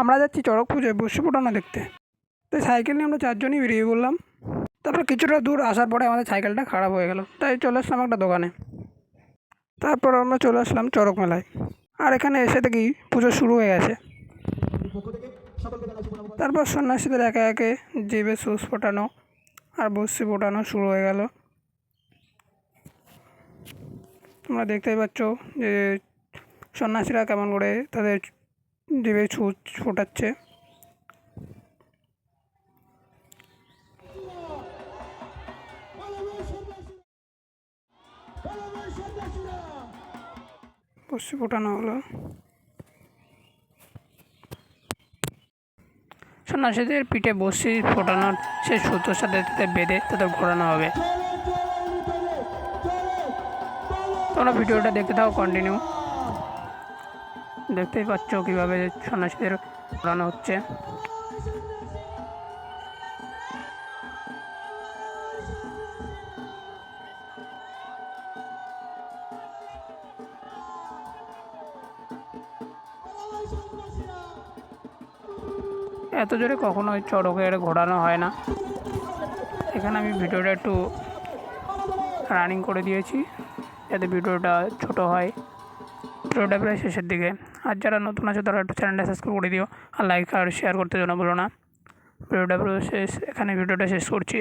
আমরা যাচ্ছি চড়ক পুজোয় বসে ফোটানো দেখতে। তাই সাইকেল নিয়ে আমরা চারজনই বেরিয়ে পড়লাম। তারপর কিছুটা দূর আসার পরে আমাদের সাইকেলটা খারাপ হয়ে গেল। তাই চলে আসলাম একটা দোকানে। তারপর আমরা চলে আসলাম চড়ক মেলায়। আর এখানে এসে দেখি পুজো শুরু হয়ে গেছে। তারপর সন্ন্যাসীদের একে একে জিভে সুস ফোটানো আর বস্যি ফোটানো শুরু হয়ে গেল। তোমরা দেখতেই পাচ্ছ যে সন্ন্যাসীরা কেমন করে তাদের জিভে ছুঁচ ফোটাচ্ছে বস্যি ফোটানো হলো। সন্ন্যাসীদের পিঠে বসি ফোটানোর সেই সুতোর সাথে তাদের বেঁধে তাদের ঘোরানো হবে। তোমরা ভিডিওটা দেখতে থাকো কন্টিনিউ দেখতেই পাচ্ছ কীভাবে সন্ন্যাসীদের ঘোরানো হচ্ছে। এত জোরে কখনোই চড়কের ঘোরানো হয় না। এখানে আমি ভিডিওটা একটু রানিং করে দিয়েছি, যাতে ভিডিওটা ছোট হয়। ভিডিওটা প্রায় শেষের দিকে। আর যারা নতুন আছে, তারা একটু চ্যানেলটা সাবস্ক্রাইব করে দিও। আর লাইক আর শেয়ার করতে যেন বলো না। ভিডিওটা শেষ, এখানে ভিডিওটা শেষ করছি।